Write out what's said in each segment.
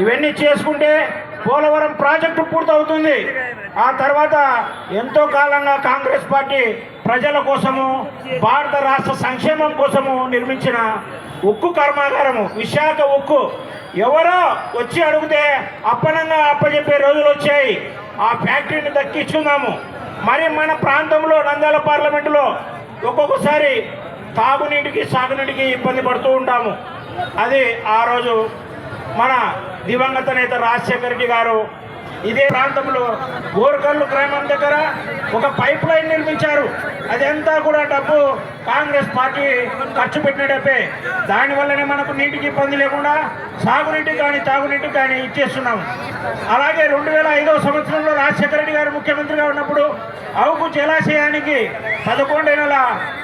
ఇవన్నీ చేసుకుంటే పోలవరం ప్రాజెక్టు పూర్తవుతుంది. ఆ తర్వాత ఎంతో కాలంగా కాంగ్రెస్ పార్టీ ప్రజల కోసము భారత రాష్ట్ర సంక్షేమం కోసము నిర్మించిన ఉక్కు కర్మాగారము విశాఖ ఉక్కు. ఎవరో వచ్చి అడిగితే అప్పనంగా అప్పచెప్పే రోజులు వచ్చాయి. ఆ ఫ్యాక్టరీని దక్కించుకున్నాము మరి మన ప్రాంతంలో నంద్యాల పార్లమెంటులో ఒక్కొక్కసారి తాగునీటికి సాగునీటికి ఇబ్బంది పడుతూ ఉంటాము. అది ఆ రోజు మన దివంగత నేత రాజశేఖర రెడ్డి గారు ఇదే ప్రాంతంలో గోరకల్లు గ్రామం దగ్గర ఒక పైప్ లైన్ నిర్మించారు. అదంతా కూడా డబ్బు కాంగ్రెస్ పార్టీ ఖర్చు పెట్టిన డబ్బే. దానివల్లనే మనకు నీటికి ఇబ్బంది లేకుండా సాగునీటికి కానీ తాగునీటికి కానీ ఇచ్చేస్తున్నాం. అలాగే రెండు వేల ఐదో సంవత్సరంలో రాజశేఖర రెడ్డి గారు ముఖ్యమంత్రిగా ఉన్నప్పుడు అవుకు జలాశయానికి పదకొండు నెల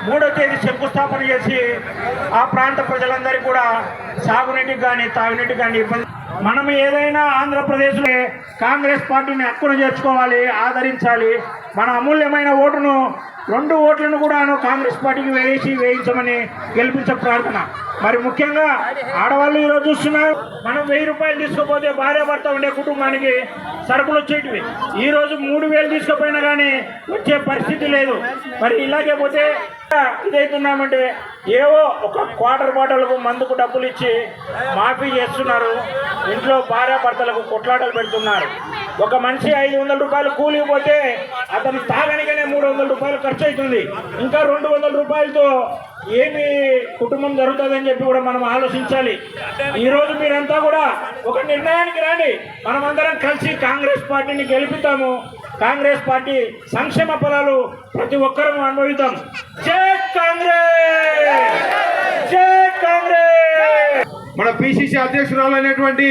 మూడో తేదీ శంకుస్థాపన చేసి ఆ ప్రాంత ప్రజలందరికీ కూడా సాగునీటికి కానీ తాగునీటికి కానీ ఇబ్బంది మనం ఏదైనా ఆంధ్రప్రదేశ్లో కాంగ్రెస్ పార్టీని హక్కును చేర్చుకోవాలి ఆదరించాలి మన అమూల్యమైన ఓటును రెండు ఓట్లను కూడాను కాంగ్రెస్ పార్టీకి వేసి వేయించమని గెలిపించే ప్రార్థన. మరి ముఖ్యంగా ఆడవాళ్ళు ఈరోజు చూస్తున్నారు మనం వెయ్యి రూపాయలు తీసుకుపోతే భార్య భర్త ఉండే కుటుంబానికి సరుకులు వచ్చేటివి. ఈరోజు మూడు వేలు తీసుకుపోయినా కానీ వచ్చే పరిస్థితి లేదు. మరి ఇలాగే పోతే ఇదైతున్నామంటే ఏవో ఒక క్వార్టర్ బాటలకు మందుకు డబ్బులు ఇచ్చి మాఫీ చేస్తున్నారు. ఇంట్లో భార్యాభర్తలకు కొట్లాటలు పెడుతున్నారు. ఒక మనిషి ఐదు వందల రూపాయలు కూలిపోతే అతను తాగనికనే మూడు వందల రూపాయలు ఖర్చు అవుతుంది. ఇంకా రెండు వందల రూపాయలతో ఏమి కుటుంబం జరుగుతుందని చెప్పి కూడా మనం ఆలోచించాలి. ఈరోజు మీరంతా కూడా ఒక నిర్ణయానికి రండి. మనమందరం కలిసి కాంగ్రెస్ పార్టీని గెలిపిస్తాము కాంగ్రెస్ పార్టీ సంక్షేమ ఫలాలు ప్రతి ఒక్కరూ అనుభవిద్దాం. జై కాంగ్రెస్! జై కాంగ్రెస్! మన పిసిసి అధ్యక్షురాలు అయినటువంటి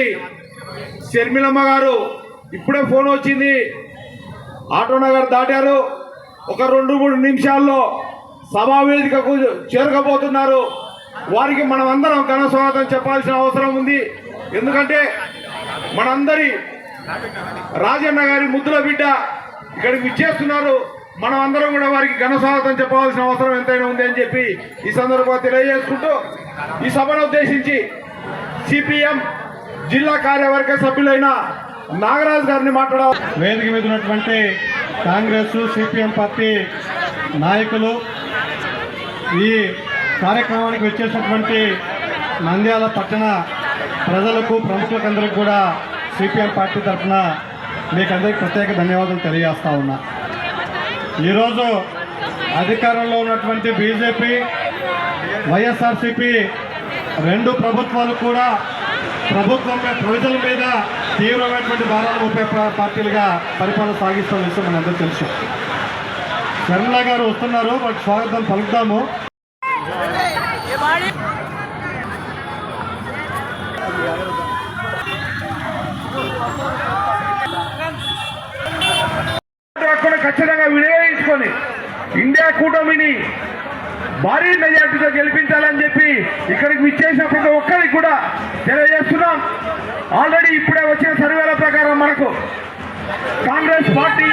షర్మిలమ్మ గారు ఇప్పుడే ఫోన్ వచ్చింది. ఆటో నగర్ దాటారు. ఒక రెండు మూడు నిమిషాల్లో సభావేదికకు చేరకపోతున్నారు. వారికి మనమందరం ఘన స్వాగతం చెప్పాల్సిన అవసరం ఉంది. ఎందుకంటే మనందరి రాజన్న గారి ముద్దుల బిడ్డ ఇక్కడికి విచ్చేస్తున్నారు. మనం అందరం కూడా వారికి ఘన స్వాగతం చెప్పాల్సిన అవసరం ఎంతైనా ఉంది అని చెప్పి ఈ సందర్భంగా తెలియజేసుకుంటూ ఈ సభను ఉద్దేశించి సిపిఎం జిల్లా కార్యవర్గ సభ్యులైన నాగరాజు గారిని మాట్లాడ వేదిక మీద ఉన్నటువంటి కాంగ్రెస్ సిపిఎం పార్టీ నాయకులు ఈ కార్యక్రమానికి వచ్చేసినటువంటి నంద్యాల పట్టణ ప్రజలకు ప్రముఖులకందరికీ కూడా సిపిఎం పార్టీ తరఫున మీకందరికీ ప్రత్యేక ధన్యవాదాలు తెలియజేస్తా ఉన్నా. ఈరోజు అధికారంలో ఉన్నటువంటి బీజేపీ వైఎస్ఆర్సిపి రెండు ప్రభుత్వాలు కూడా ప్రభుత్వం ప్రజల మీద తీవ్రమైనటువంటి భారాలు మోపే పార్టీలుగా పరిపాలన సాగిస్తున్న విషయం మనందరూ తెలుసు. శర్మిల గారు వస్తున్నారు వాటి స్వాగతం పలుకుతాము ఖచ్చితంగా వినియోగించుకొని ఇండియా కూటమిని భారీ మెజార్టీతో గెలిపించాలని చెప్పి ఇక్కడికి విచ్చేసిన ప్రతి ఒక్కరికి కూడా తెలియజేస్తున్నాం. ఆల్రెడీ ఇప్పుడే వచ్చిన సర్వేల ప్రకారం మనకు కాంగ్రెస్ పార్టీ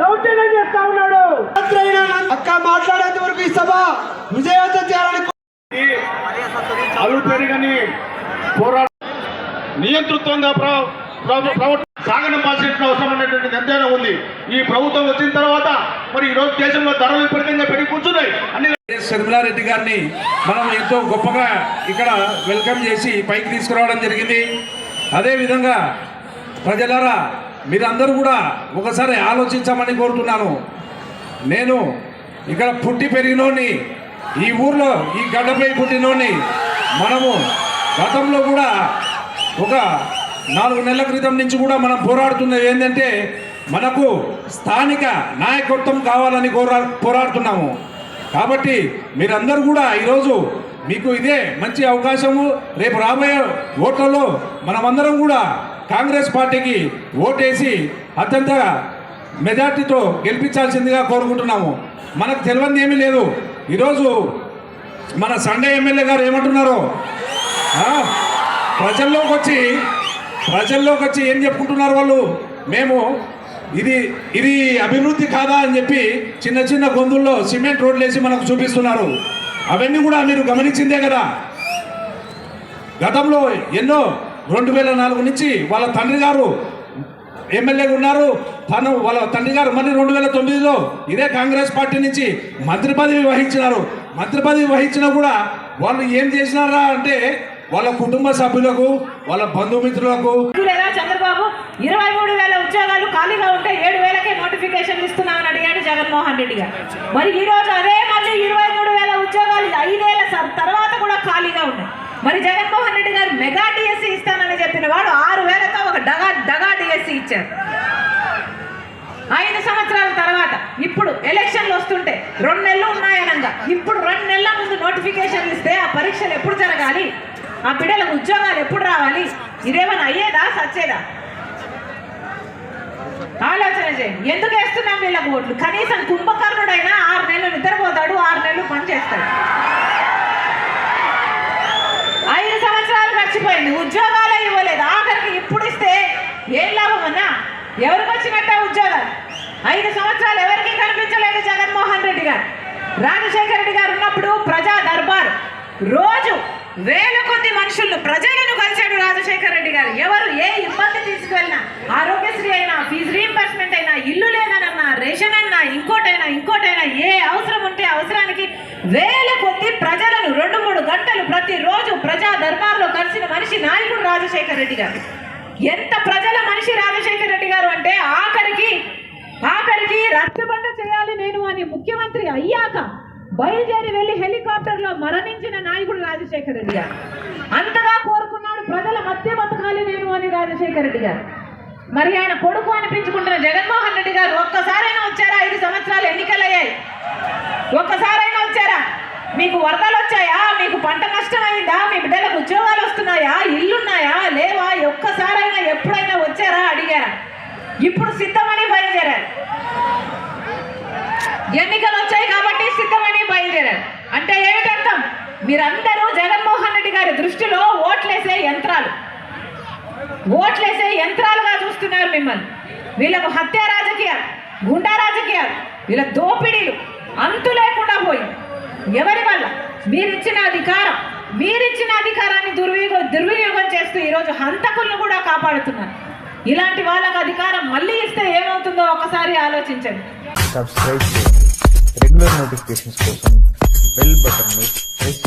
దౌర్జన్యం చేస్తా ఉన్నాడు. అక్క మాట్లాడేంత వరకు ఈ సభ విజయవంతం చేయాలని అలు పెరిగని పోరాట నియంతృత్వంగా ప్రవర్త సాగనంపాల్సిన అవసరం అనేటువంటి ఎంతైనా ఉంది. ఈ ప్రభుత్వం వచ్చిన తర్వాత మరి ఈ రోజు దేశంలో ధరలు విపరీతంగా పెరిగి కూర్చున్నాయి. అన్ని శర్మిలారెడ్డి గారిని మనం ఎంతో గొప్పగా ఇక్కడ వెల్కమ్ చేసి పైకి తీసుకురావడం జరిగింది. అదేవిధంగా ప్రజలారా మీరందరూ కూడా ఒకసారి ఆలోచించమని కోరుతున్నాను. నేను ఇక్కడ పుట్టి పెరిగినోని ఈ ఊర్లో ఈ గడ్డపై పుట్టినోని మనము గతంలో కూడా ఒక నాలుగు నెలల క్రితం నుంచి కూడా మనం పోరాడుతున్నది ఏంటంటే మనకు స్థానిక నాయకత్వం కావాలని కోరా పోరాడుతున్నాము. కాబట్టి మీరందరూ కూడా ఈరోజు మీకు ఇదే మంచి అవకాశము. రేపు రాబోయే ఓట్లలో మనమందరం కూడా కాంగ్రెస్ పార్టీకి ఓటేసి అత్యంత మెజార్టీతో గెలిపించాల్సిందిగా కోరుకుంటున్నాము. మనకు తెలియంది ఏమీ లేదు. ఈరోజు మన సండే ఎమ్మెల్యే గారు ఏమంటున్నారు ప్రజల్లోకి వచ్చి ప్రజల్లోకి వచ్చి ఏం చెప్పుకుంటున్నారు వాళ్ళు? మేము ఇది ఇది అభివృద్ధి కాదా అని చెప్పి చిన్న చిన్న గొంతుల్లో సిమెంట్ రోడ్లు వేసి మనకు చూపిస్తున్నారు. అవన్నీ కూడా మీరు గమనించిందే కదా. గతంలో ఎన్నో రెండు వేల నాలుగు నుంచి వాళ్ళ తండ్రి గారు ఎమ్మెల్యేగా ఉన్నారు. తను వాళ్ళ తండ్రి గారు మళ్ళీ రెండు వేల తొమ్మిదిలో ఇదే కాంగ్రెస్ పార్టీ నుంచి మంత్రి పదవి వహించినారు. మంత్రి పదవి వహించినా కూడా వాళ్ళు ఏం చేసినారా అంటే వాళ్ళ కుటుంబ సభ్యులకు వాళ్ళ బంధుమిత్రులకు. లేదా చంద్రబాబు ఇరవై మూడు వేల ఉద్యోగాలు ఖాళీగా ఉంటే ఏడు వేలకే నోటిఫికేషన్ ఇస్తున్నామని అడిగాడు జగన్మోహన్ రెడ్డి గారు. మరి ఈ రోజు అదే మళ్ళీ ఇరవై మూడు వేల ఉద్యోగాలు ఐదేళ్ళ తర్వాత కూడా ఖాళీగా ఉన్నాయి. మరి జగన్మోహన్ రెడ్డి గారు మెగా డిఎస్సి ఇస్తానని చెప్పిన వాడు ఆరు వేలతో ఒక డగా డగా డిఎస్సి ఇచ్చారు. ఐదు సంవత్సరాల తర్వాత ఇప్పుడు ఎలక్షన్లు వస్తుంటే రెండు నెలలు ఉన్నాయనంగా. ఇప్పుడు రెండు నెలల ముందు నోటిఫికేషన్లు ఇస్తే ఆ పరీక్షలు ఎప్పుడు జరగాలి? ఆ బిడ్డలకు ఉద్యోగాలు ఎప్పుడు రావాలి? ఇదేమైనా అయ్యేదా సచ్చేదా? ఆలోచన చేయండి. ఎందుకు వేస్తున్నాం వీళ్ళ ఓట్లు? కనీసం కుంభకర్ణుడైనా ఆరు నెలలు నిద్రపోతాడు ఆరు నెలలు పని చేస్తాడు ఐదు మర్చిపోయింది. ఉద్యోగాలే ఇవ్వలేదు. ఆఖరికి ఇప్పుడు ఇస్తే ఏం లాభం అన్నా? ఎవరికి వచ్చినట్ట ఉద్యోగాలు ఐదు సంవత్సరాలు ఎవరికి కనిపించలేదు జగన్మోహన్ రెడ్డి గారు. రాజశేఖర రెడ్డి గారు ఉన్నప్పుడు ప్రజా దర్బార్. రోజు వేల కొద్ది మనుషులు ప్రజలను కలిశాడు రాజశేఖర రెడ్డి గారు. ఎవరు ఏ ఇబ్బంది తీసుకువెళ్ళినా ఆరోగ్యశ్రీ అయినా ఫీజు రీఎంబర్స్మెంట్ అయినా ఇల్లు లేదనన్నా రేషన్ అన్నా ఇంకోటైనా ఇంకోటైనా ఏ అవసరం ఉంటే అవసరానికి వేల కొద్ది ప్రజలను రెండు మూడు గంటలు ప్రతిరోజు ప్రజా దర్బార్లో కలిసిన మనిషి నాయకుడు రాజశేఖర రెడ్డి గారు. ఎంత ప్రజల మనిషి రాజశేఖర రెడ్డి గారు అంటే ఆఖరికి ఆఖరికి రచ్చబండ చేయాలి నేను అని ముఖ్యమంత్రి అయ్యాక బయలుదేరి వెళ్ళి హెలికాప్టర్లో మరణించిన నాయకుడు రాజశేఖర రెడ్డి గారు. అంతగా కోరుకున్నాడు ప్రజల మధ్య బతకాలి నేను అని రాజశేఖర రెడ్డి గారు. మరి ఆయన కొడుకు అనిపించుకుంటున్న జగన్మోహన్ రెడ్డి గారు ఒక్కసారైనా వచ్చారా? ఐదు సంవత్సరాలు ఎన్నికలయ్యాయి. ఒక్కసారైనా వచ్చారా? మీకు వరదలు వచ్చాయా? మీకు పంట నష్టం అయిందా మీ బిడ్డలకు ఉద్యోగాలు వస్తున్నాయా? ఇల్లున్నాయా? లేవా? ఒక్కసారైనా ఎప్పుడైనా వచ్చారా? అడిగారా. ఇప్పుడు సిద్ధమని బయలుదేరారు. ఎన్నికలు వచ్చాయి కాబట్టి సిద్ధమని బయలుదేరారు. అంటే ఏమిటర్థం? మీరందరూ జగన్మోహన్ రెడ్డి గారి దృష్టిలో ఓట్లేసే యంత్రాలు. ఓట్లేసే యంత్రాలుగా చూస్తున్నారు మిమ్మల్ని. వీళ్ళకు హత్య రాజకీయాలు గుండా రాజకీయాలు వీళ్ళ దోపిడీలు అంతు లేకుండా పోయి ఎవరి మీరిచ్చిన అధికారం మీరిచ్చిన అధికారాన్ని దుర్వినియోగం దుర్వినియోగం చేస్తూ ఈరోజు హంతకులను కూడా కాపాడుతున్నారు. ఇలాంటి వాళ్ళకు అధికారం మళ్ళీ ఇస్తే ఏమవుతుందో ఒకసారి ఆలోచించండి. సబ్స్క్రైబ్ చేయండి. రెగ్యులర్ నోటిఫికేషన్స్ కోసం బెల్ బటన్ని ప్రెస్